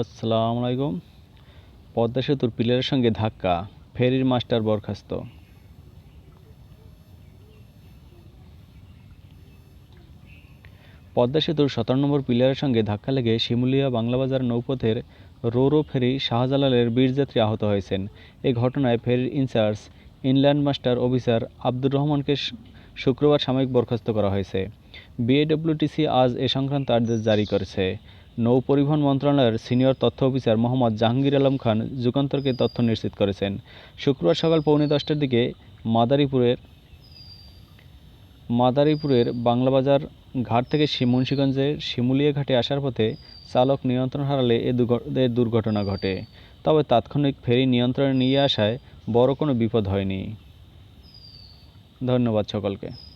আসসালামু আলাইকুম পদ্মা সেতুর পিলারের সঙ্গে ধাক্কা, ফেরির মাস্টার বরখাস্ত। পদ্মা সেতুর সতেরো নম্বর পিলারের সঙ্গে ধাক্কা লেগে শিমুলিয়া বাংলাবাজার নৌপথের রোরো ফেরি শাহজালালের বীরযাত্রী আহত হয়েছেন। এ ঘটনায় ফেরির incharge, inland master officer Abdur রহমানকে শুক্রবার সাময়িক বরখাস্ত করা হয়েছে। বিএডব্লিউটিসি আজ এ সংক্রান্ত আদেশ জারি করেছে। নৌ পরিবহন মন্ত্রণালয়ের সিনিয়র তথ্য অফিসার মোহাম্মদ জাহাঙ্গীর আলম খান যুগান্তরকে তথ্য নিশ্চিত করেছেন। শুক্রবার সকাল পৌনে দশটার দিকে মাদারীপুরের মাদারীপুরের বাংলাবাজার ঘাট থেকে মুন্সিগঞ্জের শিমুলিয়া ঘাটে আসার পথে চালক নিয়ন্ত্রণ হারালে এ দুর্ঘটনা ঘটে। তবে তাৎক্ষণিক ফেরি নিয়ন্ত্রণে নিয়ে আসায় বড় কোনো বিপদ হয়নি। ধন্যবাদ সকলকে।